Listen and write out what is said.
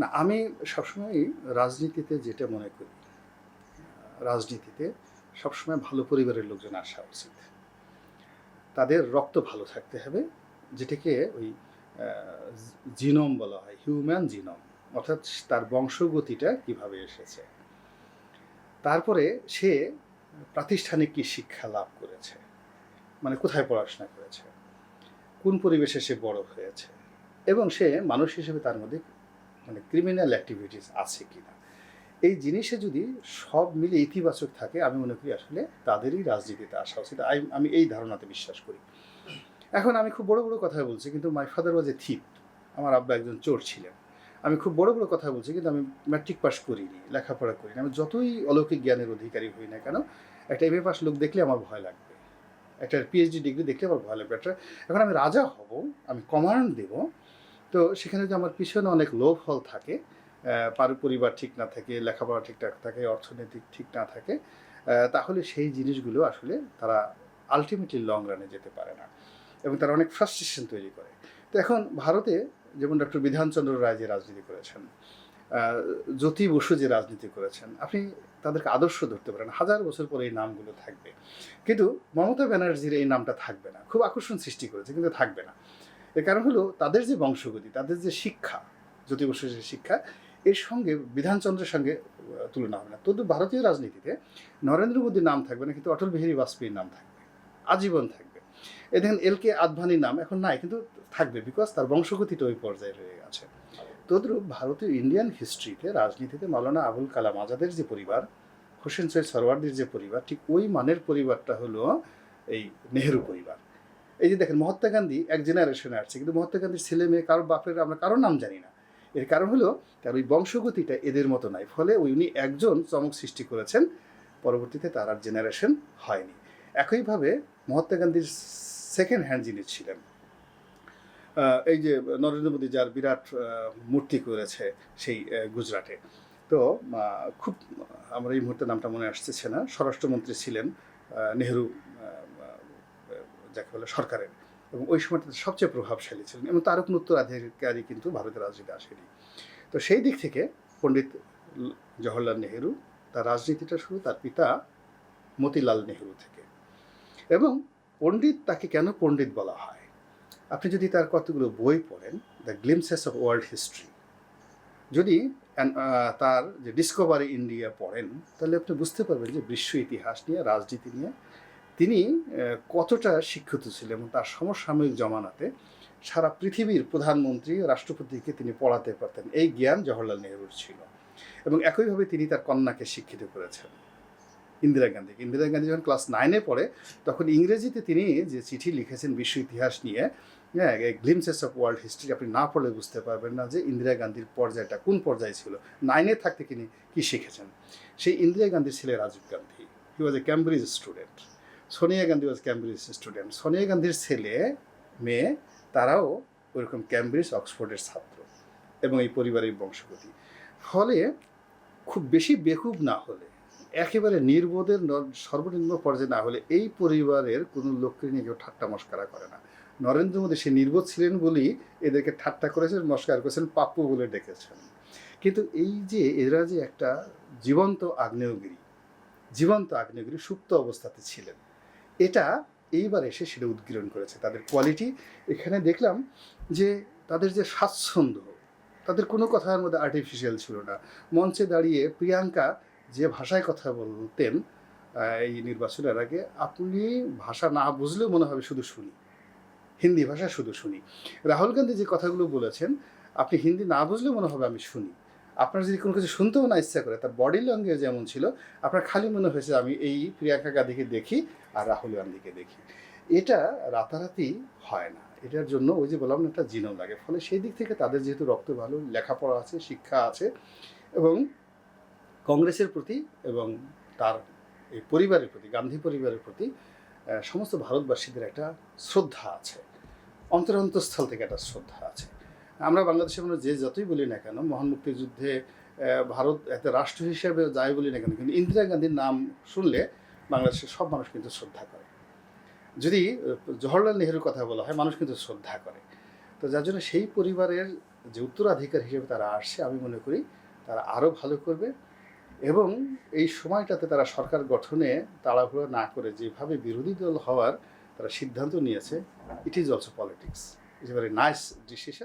না, আমি সবসময় রাজনীতিতে যেটা মনে করি, রাজনীতিতে সবসময় ভালো পরিবারের লোকজন আসা উচিত। তাদের রক্ত ভালো থাকতে হবে, যেটাকে ওই জিনোম বলা হয়, হিউম্যান জিনোম, অর্থাৎ তার বংশগতিটা কীভাবে এসেছে। তারপরে সে প্রাতিষ্ঠানিক কি শিক্ষা লাভ করেছে মানে কোথায় পড়াশোনা করেছে, কোন পরিবেশে সে বড় হয়েছে, এবং সে মানুষ হিসেবে তার মধ্যে মানে ক্রিমিনাল অ্যাক্টিভিটিস আছে কিনা। এই জিনিসে যদি সব মিলে ইতিবাচক থাকে, আমি মনে করি আসলে তাদেরই রাজনীতিতে আসা উচিত। আমি এই ধারণাতে বিশ্বাস করি। এখন আমি খুব বড় বড় কথা বলছি, কিন্তু মাই ফাদার ওয়াজ এ থিপ আমার আব্বা একজন চোর ছিলেন। আমি খুব বড় বড় কথা বলছি, কিন্তু আমি ম্যাট্রিক পাস করিনি, লেখাপড়া করিনি। আমি যতই অলৌকিক জ্ঞানের অধিকারী হই না কেন, একটা এম এ পাস লোক দেখলে আমার ভয় লাগবে। একটা পিএইচডি ডিগ্রি দেখলে আমার ভয় লাগবে। একটা এখন আমি রাজা হব, আমি কমান্ড দেব তো সেখানে যদি আমার পিছনে অনেক লোভ ফল থাকে পার- পরিবার ঠিক না থাকে, লেখাপড়া ঠিকঠাক থাকে, অর্থনৈতিক ঠিক না থাকে তাহলে সেই জিনিসগুলো আসলে তারা আলটিমেটলি লং রানে যেতে পারে না এবং তারা অনেক ফ্রাস্ট্রেশন তৈরি করে। তো এখন ভারতে যেমন ডক্টর বিধানচন্দ্র রায় যে রাজনীতি করেছেন জ্যোতি বসু যে রাজনীতি করেছেন, আপনি তাদেরকে আদর্শ ধরতে পারেন, হাজার বছর পরে এই নামগুলো থাকবে। কিন্তু মমতা ব্যানার্জির এই নামটা থাকবে না, খুব আকর্ষণ সৃষ্টি করেছে, কিন্তু থাকবে না। এর কারণ হলো তাদের যে বংশগতি, তাদের যে শিক্ষা জ্যোতি বসুর যে শিক্ষা, এর সঙ্গে বিধানচন্দ্রের সঙ্গে তুলনা হবে না। তদু ভারতীয় রাজনীতিতে নরেন্দ্র মোদীর নাম থাকবে না, কিন্তু অটল বিহারী বাজপেয়ীর নাম থাকবে, আজীবন থাকবে। এ দেখেন, এল কে আদভানির নাম এখন নাই, কিন্তু থাকবে বিকজ তার বংশগতিটা ওই পর্যায়ে রয়ে গেছে। তদ্রূপ ভারতীয় ইন্ডিয়ান হিস্ট্রিতে, রাজনীতিতে মালানা আবুল কালাম আজাদের যে পরিবার, হোসেন সৈয়দ সরওয়ার্দির যে পরিবার, ঠিক ওই মানের পরিবারটা হলো এই নেহেরু পরিবার। এই যে দেখেন, মহাত্মা গান্ধী এক জেনারেশনে আসছে, কিন্তু মহাত্মা গান্ধীর ছেলে মেয়ে কারোর বাপের, আমরা কারোর নাম জানি না। এর কারণ হলো, তার ওই বংশগতিটা এদের মতো নাই, ফলে উনি একজন চমক সৃষ্টি করেছেন, পরবর্তীতে তার আর জেনারেশন হয়নি। একইভাবে মহাত্মা গান্ধীর সেকেন্ড হ্যান্ড যিনি ছিলেন এই যে নরেন্দ্র মোদী যার বিরাট মূর্তি করেছে সেই গুজরাটে। তো খুব, আমার এই মুহূর্তে নামটা মনে আসতেছে না। স্বরাষ্ট্রমন্ত্রী ছিলেন নেহেরু যাকে বলে সরকারের। এবং ওই সময়টাতে সবচেয়ে প্রভাবশালী ছিলেন এবং তারও কোনো উত্তরাধিকারী কিন্তু ভারতের রাজনীতি আসেনি। তো সেই দিক থেকে পণ্ডিত জওহরলাল নেহেরু তার রাজনীতিটা শুরু তার পিতা মতিলাল নেহেরু থেকে। এবং পণ্ডিত তাকে কেন পণ্ডিত বলা হয়? আপনি যদি তার কতগুলো বই পড়েন, the glimpses of world history, যদি তার যে ডিসকভারি ইন্ডিয়া পড়েন, তাহলে আপনি বুঝতে পারবেন যে বিশ্ব ইতিহাস নিয়ে, রাজনীতি নিয়ে তিনি কতটা শিক্ষিত ছিলেন এবং তার সমসাময়িক জমানাতে সারা পৃথিবীর প্রধানমন্ত্রী রাষ্ট্রপতিকে তিনি পড়াতে পারতেন। এই জ্ঞান জওহরলাল নেহরুর ছিল এবং একইভাবে তিনি তার কন্যাকে শিক্ষিত করেছেন ইন্দিরা গান্ধী। ইন্দিরা গান্ধী যখন ক্লাস নাইনে পড়ে, তখন ইংরেজিতে তিনি যে চিঠি লিখেছেন বিশ্ব ইতিহাস নিয়ে হ্যাঁ গ্লিমসেস অফ ওয়ার্ল্ড হিস্ট্রি আপনি না পড়লে বুঝতে পারবেন না যে ইন্দিরা গান্ধীর পর্যায়টা কোন পর্যায়ে ছিল। নাইনে থাকতে তিনি কী শিখেছেন? সেই ইন্দিরা গান্ধীর ছেলে Rajiv Gandhi he was a Cambridge student Sonia Gandhi was Cambridge student Sonia গান্ধীর ছেলে, মেয়ে, তারাও ওরকম ক্যামব্রিজ অক্সফোর্ডের ছাত্র এবং এই পরিবারের বংশগতি। ফলে খুব বেশি বেকুব না হলে, একেবারে নির্বোধের সর্বনিম্ন পর্যায়ে না হলে এই পরিবারের কোনো লোককে নিয়ে কেউ ঠাট্টা মস্কারা করে না। নরেন্দ্র মোদী সে নির্বোধ ছিলেন বলেই এদেরকে ঠাট্টা করেছেন, মস্কার করেছেন, পাপ্পু বলে ডেকেছেন। কিন্তু এই যে এরা যে একটা জীবন্ত আগ্নেয়গিরি জীবন্ত আগ্নেয়গিরি, সুপ্ত অবস্থাতে ছিলেন এটা এইবার এসে সেটা উদ্গীরণ করেছে। তাদের কোয়ালিটি এখানে দেখলাম যে তাদের যে স্বাচ্ছন্দ্য, তাদের কোনো কথার মধ্যে আর্টিফিশিয়াল ছিল না। মঞ্চে দাঁড়িয়ে প্রিয়াঙ্কা যে ভাষায় কথা বলতেন এই নির্বাচনের আগে, আপনি ভাষা না বুঝলেও মনে হবে শুধু শুনি। হিন্দি ভাষা শুধু শুনি। রাহুল গান্ধী যে কথাগুলো বলেছেন, আপনি হিন্দি না বুঝলেও মনে হবে আমি শুনি। আপনার যদি কোনো কিছু শুনতেও না ইচ্ছা করে, তার বডি ল্যাঙ্গুয়েজ যেমন ছিল, আপনার খালি মনে হয়েছে, আমি এই প্রিয়াঙ্কা গান্ধীকে দেখি আর রাহুল গান্ধীকে দেখি। এটা রাতারাতি হয় না। এটার জন্য ওই যে বললাম না, একটা জিনও লাগে। ফলে সেই দিক থেকে তাদের যেহেতু রক্ত ভালো, লেখাপড়া আছে, শিক্ষা আছে এবং কংগ্রেসের প্রতি এবং তার এই পরিবারের প্রতি, গান্ধী পরিবারের প্রতি সমস্ত ভারতবাসীদের একটা শ্রদ্ধা আছে। অন্তরন্তস্থল থেকে একটা শ্রদ্ধা আছে। আমরা বাংলাদেশের মানুষ যে যতই বলি না কেন, মহান মুক্তিযুদ্ধে ভারত একটা রাষ্ট্র হিসেবে যাই বলি না কেন, কিন্তু ইন্দিরা গান্ধীর নাম শুনলে বাংলাদেশের সব মানুষ কিন্তু শ্রদ্ধা করে। যদি জওহরলাল নেহরুর কথা বলা হয়, মানুষ কিন্তু শ্রদ্ধা করে। তো যার জন্য সেই পরিবারের যে উত্তরাধিকার হিসেবে তারা আসছে, আমি মনে করি তারা আরও ভালো করবে এবং এই সময়টাতে তারা সরকার গঠনে তাড়াহুড়ো না করে যেভাবে বিরোধী দল হওয়ার তারা সিদ্ধান্ত নিয়েছে it is also politics is a very nice decision